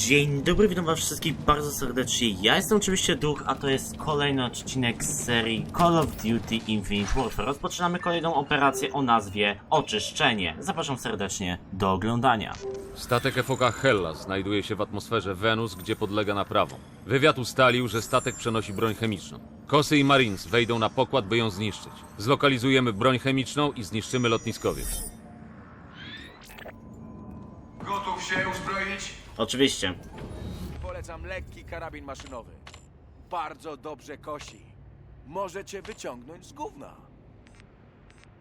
Dzień dobry, witam was wszystkich bardzo serdecznie. Ja jestem oczywiście Duch, a to jest kolejny odcinek z serii Call of Duty Infinite Warfare. Rozpoczynamy kolejną operację o nazwie Oczyszczenie. Zapraszam serdecznie do oglądania. Statek FOK Hellas znajduje się w atmosferze Wenus, gdzie podlega naprawom. Wywiad ustalił, że statek przenosi broń chemiczną. Kosy i Marines wejdą na pokład, by ją zniszczyć. Zlokalizujemy broń chemiczną i zniszczymy lotniskowiec. Gotów się uzbroić? Oczywiście. Polecam lekki karabin maszynowy. Bardzo dobrze kosi. Możecie wyciągnąć z gówna.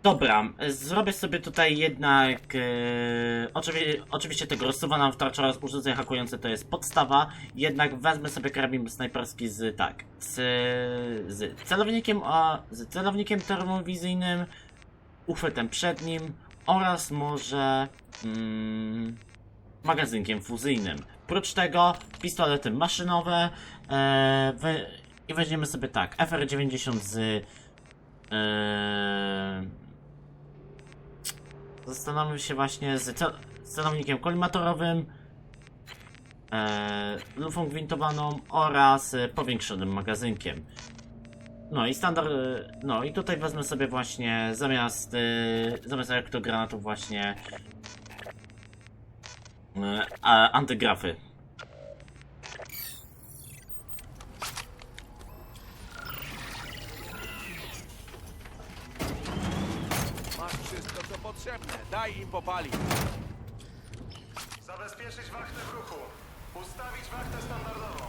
Dobra, zrobię sobie tutaj jednak. E, oczywi oczywiście tego rozsuwa nam wtarcza oraz urządzeń hakujące to jest podstawa. Jednak wezmę sobie karabin snajperski z tak. Z, z celownikiem, a, z celownikiem termowizyjnym, uchwytem przednim oraz może mm, magazynkiem fuzyjnym. Prócz tego pistolety maszynowe e, we, i weźmiemy sobie tak FR90 z e, Zastanówmy się właśnie z cel celownikiem kolimatorowym, e, lufą gwintowaną oraz e, powiększonym magazynkiem. No i standard, e, no i tutaj wezmę sobie właśnie zamiast, e, zamiast elektrogranatów właśnie e, a, antygrafy. Masz wszystko, co potrzebne. Daj im popalić. Zabezpieczyć wachtę w ruchu. Ustawić wachtę standardową.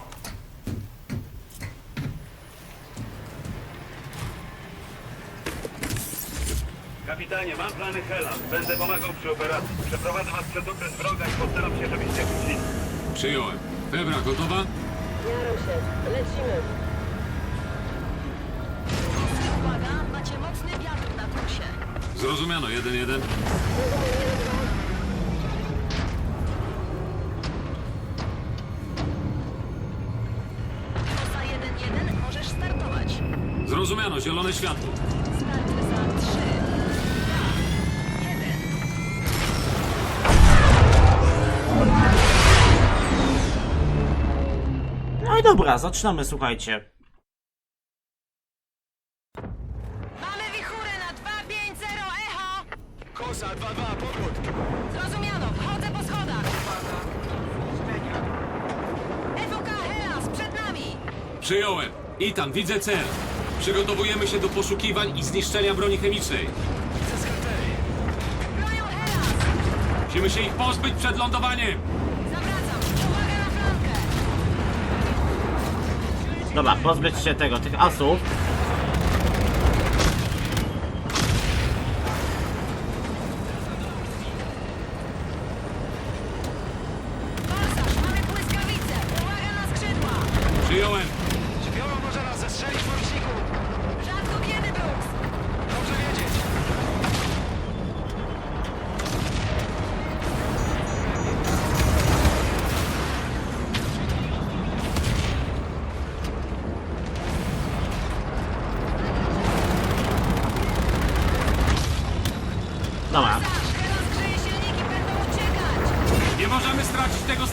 Kapitanie, mam plany Hela. Będę pomagał przy operacji. Przeprowadzę was przez okres wroga i postaram się, żebyście wrócili. Przyjąłem. Febra gotowa? Jaram się. Lecimy. Uwaga, macie mocny wiatr na kursie. Zrozumiano, 1-1. Kosa 1-1, możesz startować. Zrozumiano, zielone światło. I dobra, zaczynamy, słuchajcie. Mamy wichurę na 250 echo! Kosa 2-2, podchód. Zrozumiano, wchodzę po schodach. FOK Hellas, przed nami! Przyjąłem. Itan, widzę cel. Przygotowujemy się do poszukiwań i zniszczenia broni chemicznej. Bronią Hellas! Musimy się ich pozbyć przed lądowaniem. Dobra, pozbyć się tego, tych asów. Forsaż, mamy błyskawice! Uwaga na skrzydła! Przyjąłem.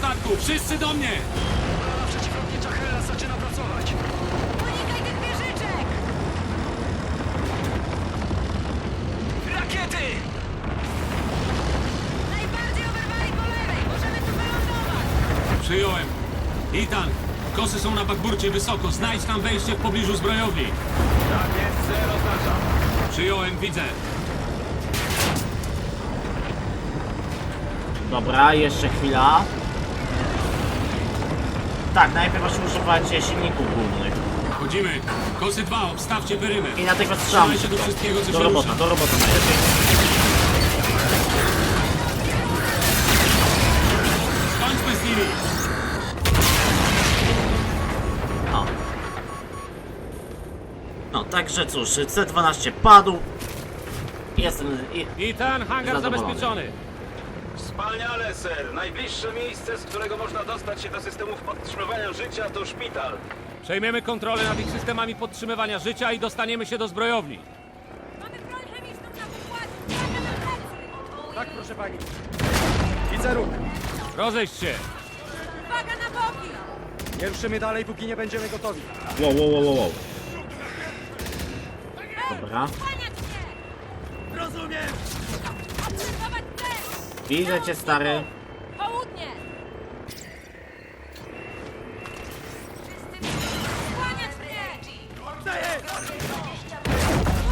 Statku. Wszyscy do mnie. Brona przeciwlotnicza Hela zaczyna pracować. Unikaj tych wieżyczek! Rakiety! Najbardziej oberwali po lewej! Możemy tu wylądować! Przyjąłem. Itan, kosy są na bakburcie wysoko. Znajdź tam wejście w pobliżu zbrojowni. Tak jest, cel oznaczam. Przyjąłem, widzę. dobra, jeszcze chwila. Tak, najpierw właśnie używać silników głównych. Chodzimy. Kosy 2, obstawcie perymetr. I natychmiast strzelamy Trzymaj się do szybko. wszystkiego, co Do się robota, rusza. do robota najlepiej. Skończmy z nimi. O. No, także cóż, C12 padł. Jestem... I... Itan, hangar Zadowolony. zabezpieczony. Wspaniale, ser. Najbliższe miejsce, z którego można dostać się do systemów podtrzymywania życia, to szpital. Przejmiemy kontrolę nad ich systemami podtrzymywania życia i dostaniemy się do zbrojowni. Mamy broń chemiczną na pokładzie! Uwaga na plecy! Tak, proszę pani. Widzę ruch. Rozejść się. Uwaga na boki! Nie ruszymy dalej, póki nie będziemy gotowi. Wow, wow, wow, wow, wow. Dobra. Kłaniać się! Rozumiem! Widzę cię, stary. Południe! Kłaniać się!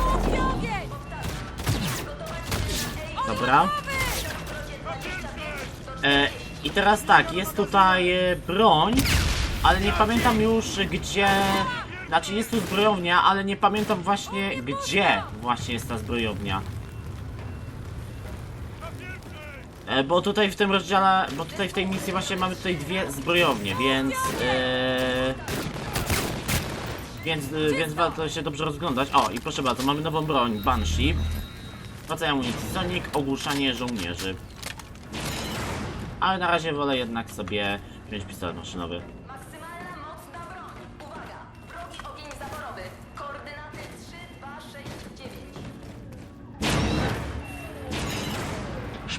Łódź ogień! Dobra. E, I teraz tak, jest tutaj e, broń, ale nie pamiętam już gdzie... Znaczy jest tu zbrojownia, ale nie pamiętam właśnie gdzie właśnie jest ta zbrojownia. E, bo tutaj w tym rozdziale, bo tutaj w tej misji właśnie mamy tutaj dwie zbrojownie, więc... E, więc, e, więc warto się dobrze rozglądać. O, i proszę bardzo, mamy nową broń, Banshee. Rodzaj amunicji, Sonic, ogłuszanie żołnierzy. Ale na razie wolę jednak sobie wziąć pistolet maszynowy.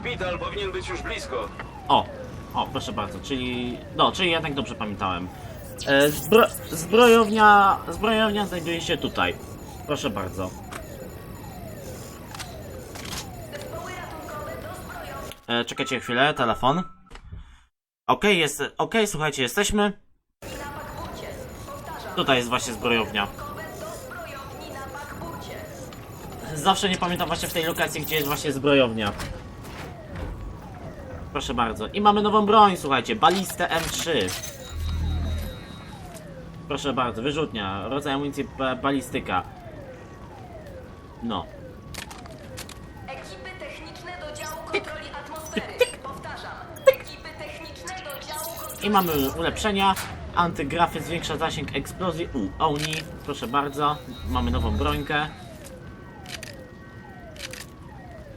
Szpital powinien być już blisko. O! O, proszę bardzo, czyli... No, czyli jednak dobrze pamiętałem. E, zbro... Zbrojownia... Zbrojownia znajduje się tutaj. Proszę bardzo. E, czekajcie chwilę, telefon. Okej, jest... Okej, słuchajcie, jesteśmy. Tutaj jest właśnie zbrojownia. Zawsze nie pamiętam właśnie w tej lokacji, gdzie jest właśnie zbrojownia. Proszę bardzo. I mamy nową broń, słuchajcie. Balistę M3. Proszę bardzo, wyrzutnia. Rodzaj amunicji ba balistyka. No. Ekipy techniczne do działu kontroli atmosfery. Powtarzam. Ekipy techniczne do działu kontroli I mamy ulepszenia. Antygrafy zwiększa zasięg eksplozji. U, Oni. Proszę bardzo. Mamy nową brońkę.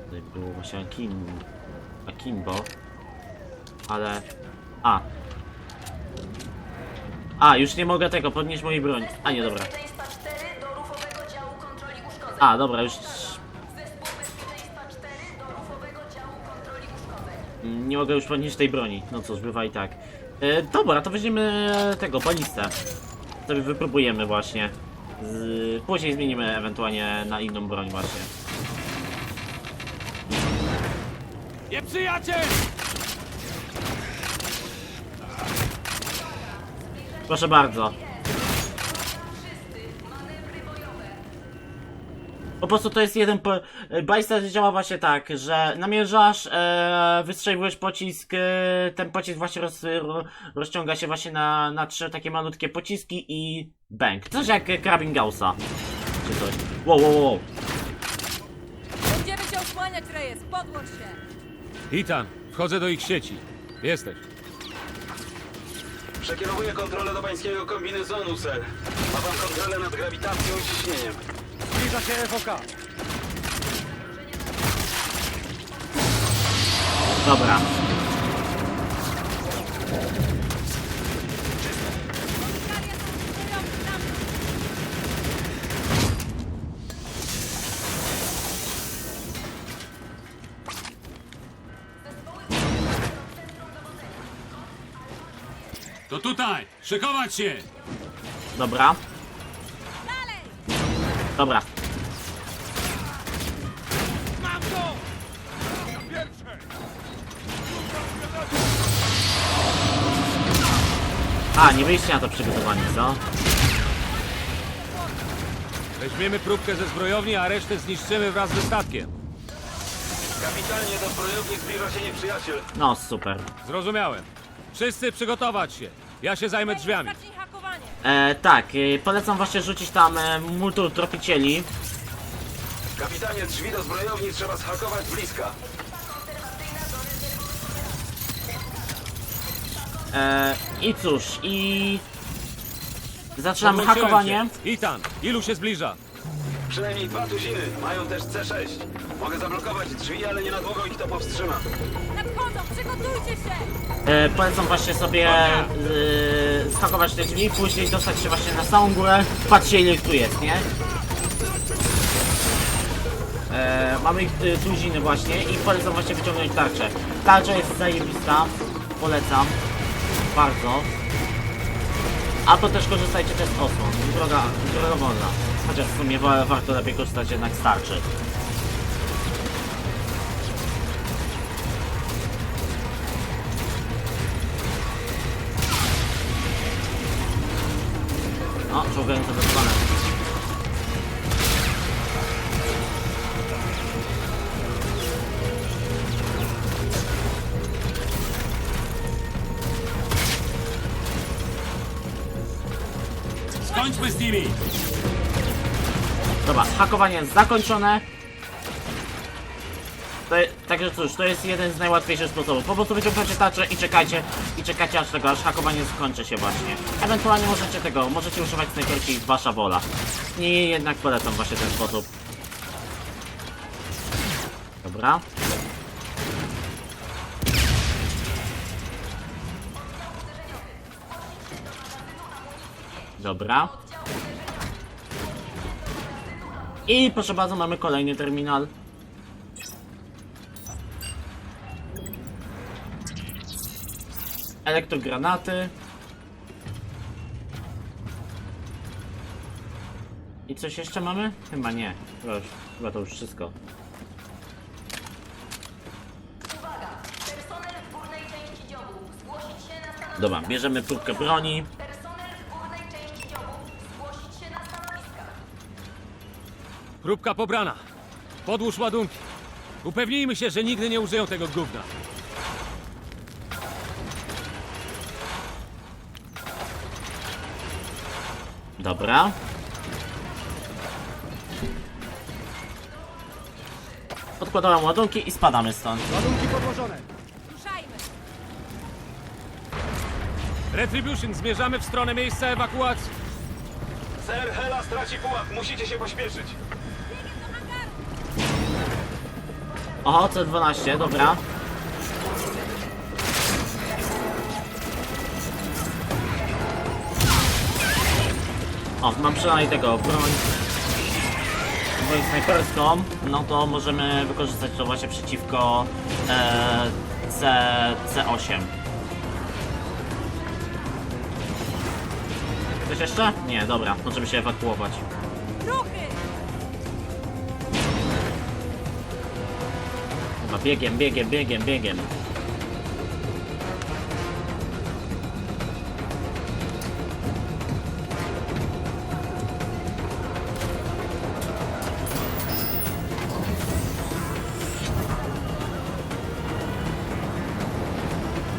Tutaj było właśnie Akim... Akimbo. Ale... A. A, już nie mogę tego, podnieść mojej broni. A, nie, dobra. Bezpieczeństwa 4 do rufowego działu kontroli uszkodzeń. A, dobra, już... Zespół bezpieczeństwa 4 do rufowego działu kontroli uszkodzeń. Nie mogę już podnieść tej broni. No cóż, bywa i tak. E, dobra, to weźmiemy tego, balistę. Sobie wypróbujemy właśnie. Z... Później zmienimy ewentualnie na inną broń właśnie. Nie Proszę bardzo. Po prostu to jest jeden po... Balista działa właśnie tak, że namierzasz, e, wystrzeliwujesz pocisk, e, ten pocisk właśnie roz, ro, rozciąga się właśnie na, na trzy takie malutkie pociski i bang. Coś jak karabin Gaussa. Czy coś. Wow, wow, wow. Będziemy cię osłaniać, Reyes! Podłącz się! Itan, wchodzę do ich sieci. Jesteś. Przekierowuję kontrolę do pańskiego kombinezonu, ser. Ma pan kontrolę nad grawitacją i ciśnieniem. Zbliża się FOK. Dobra. To tutaj! Szykować się! Dobra. Dalej! Dobra. Mam go! Pierwsze! A, nie byliście na to przygotowani, co? Weźmiemy próbkę ze zbrojowni, a resztę zniszczymy wraz ze statkiem. Kapitanie, do zbrojowni zbliża się nieprzyjaciel. No, super. Zrozumiałem. Wszyscy przygotować się. Ja się zajmę drzwiami. Zacznij hakowanie! E, tak, e, polecam właśnie rzucić tam e, multur tropicieli. Kapitanie, drzwi do zbrojowni trzeba zhakować z bliska. E, I cóż, i... Zaczynamy Podłączyłem hakowanie. się. Itan, ilu się zbliża? Przynajmniej dwa tuziny. Mają też C6. Mogę zablokować drzwi, ale nie na długo ich to powstrzyma. Nadchodzą! E, polecam właśnie sobie e, te drzwi, później dostać się właśnie na samą górę. Patrzcie ile ich tu jest, nie? E, mamy ich e, tuziny właśnie i polecam właśnie wyciągnąć tarczę. Tarcza jest zajebista, polecam. bardzo. Albo też korzystajcie też z osłon. Droga, droga wolna. Chociaż w sumie wa- warto lepiej korzystać jednak z tarczy. Czołgające zasłonę. Skończmy z nimi! Dobra, hakowanie jest zakończone. Także cóż, to jest jeden z najłatwiejszych sposobów. Po prostu wyciągacie tarczę i czekajcie, i czekacie aż tego, aż hakowanie skończy się właśnie. Ewentualnie możecie tego, możecie używać snajperki, wasza wola. Nie, jednak polecam właśnie ten sposób. Dobra. Dobra. I proszę bardzo, mamy kolejny terminal. Elektrogranaty. I coś jeszcze mamy? Chyba nie. Chyba, już, chyba to już wszystko. Uwaga! Personel w górnej części dziobu. Zgłosić się na stanowiska. Dobra, bierzemy próbkę broni. Personel w górnej części dziobu. Zgłosić się na stanowiska. Próbka pobrana. Podłóż ładunki. Upewnijmy się, że nigdy nie użyją tego gówna. Dobra. Odkładamy ładunki i spadamy stąd. Ruszajmy! Retribution, zmierzamy w stronę miejsca ewakuacji. Ser Hela straci pułap, musicie się pośpieszyć. Oho, C12, dobra. O, mam przynajmniej tego, broń. Broń snajperską, no to możemy wykorzystać to właśnie przeciwko e, C, C8. Coś jeszcze? Nie, dobra, możemy się ewakuować. Chyba biegiem, biegiem, biegiem, biegiem.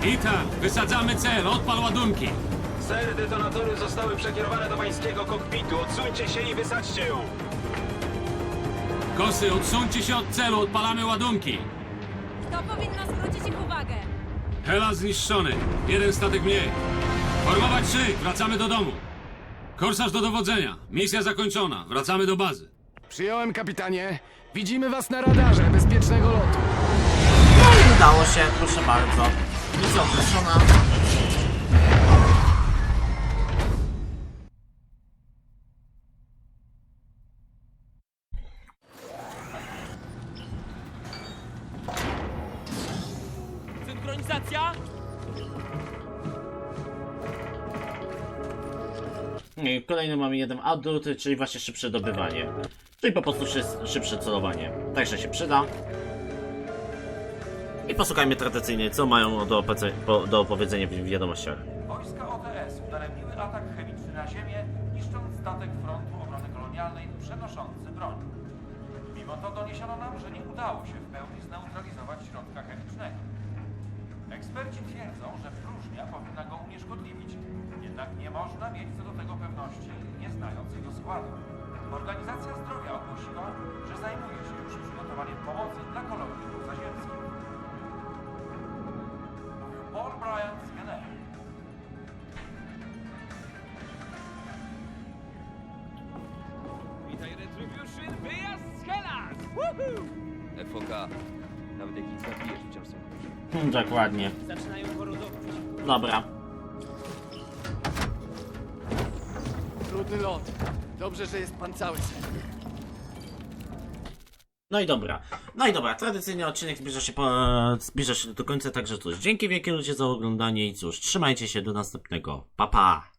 Ethan, wysadzamy cel, odpal ładunki! Ser, detonatory zostały przekierowane do pańskiego kokpitu. Odsuńcie się i wysadźcie ją. Kosy, odsuńcie się od celu, odpalamy ładunki! To powinno zwrócić ich uwagę. Hela zniszczony, jeden statek mniej. Formować szyk, wracamy do domu. Korsarz do dowodzenia, misja zakończona, wracamy do bazy. Przyjąłem, kapitanie. Widzimy was na radarze. Bezpiecznego lotu. No i udało się, proszę bardzo. Określona. Synchronizacja? I Kolejny mamy jeden adult, czyli właśnie szybsze dobywanie. Czyli po prostu szy- szybsze celowanie. Także się przyda. I posłuchajmy tradycyjnie, co mają do, do opowiedzenia w wiadomościach. Wojska OTS udaremniły atak chemiczny na Ziemię, niszcząc statek frontu obrony kolonialnej przenoszący broń. Mimo to doniesiono nam, że nie udało się w pełni zneutralizować środka chemicznego. Eksperci twierdzą, że próżnia powinna go unieszkodliwić, jednak nie można mieć co do tego pewności, nie znając jego składu. Organizacja Zdrowia ogłosiła, że zajmuje się już przygotowaniem pomocy dla kolonii pozaziemskich. Paul Bryant z. Witaj Retribution, wyjazd z Hellas! FOK. Nawet jak ich zabijesz, wciąż są. Hmm, dokładnie. Zaczynają korodować. Dobra. Trudny lot. Dobrze, że jest pan cały. No i dobra. No i dobra, tradycyjnie odcinek zbliża się, po, zbliża się do końca, także cóż, dzięki wielkie ludzie za oglądanie i cóż, trzymajcie się do następnego. Pa pa!